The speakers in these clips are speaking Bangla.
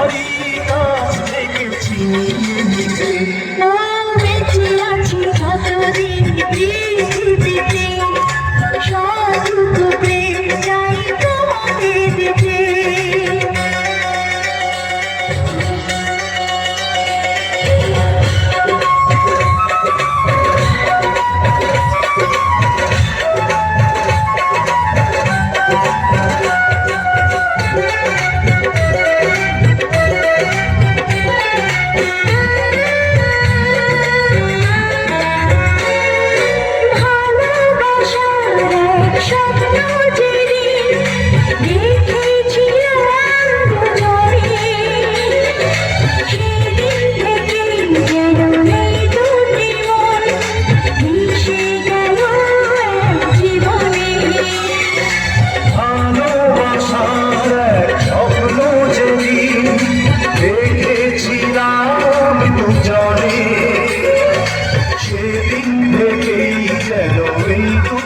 পারি না দেখেছি নিজে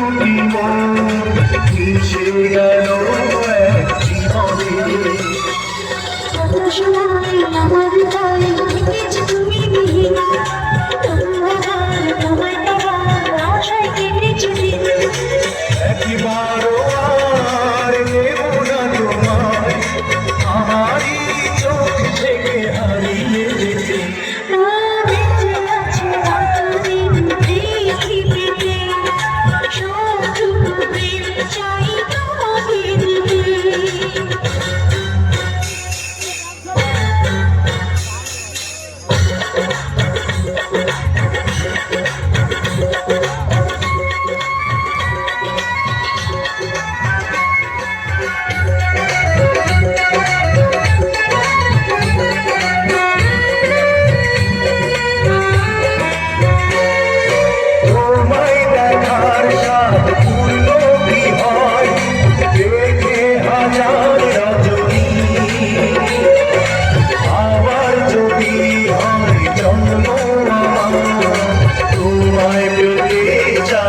ছুটি না মিশে গেল এক জীবনে Thank you.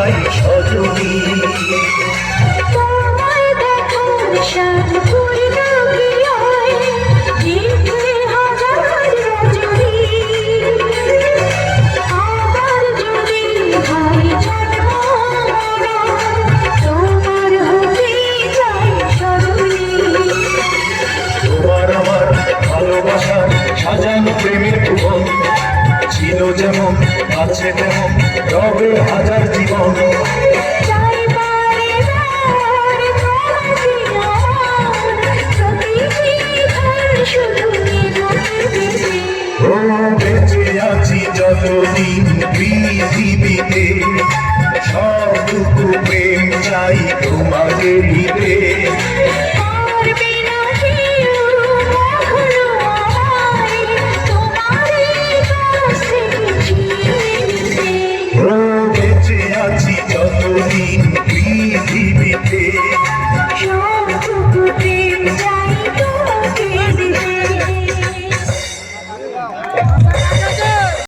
হয় সজনী। তোমায় সাজানো। প্রেমের ছিল যেমন আছে তেমন রবে হাজার চিরদিন পৃথিবীতে সবটুকু প্রেম চাই তোমাকে দিতে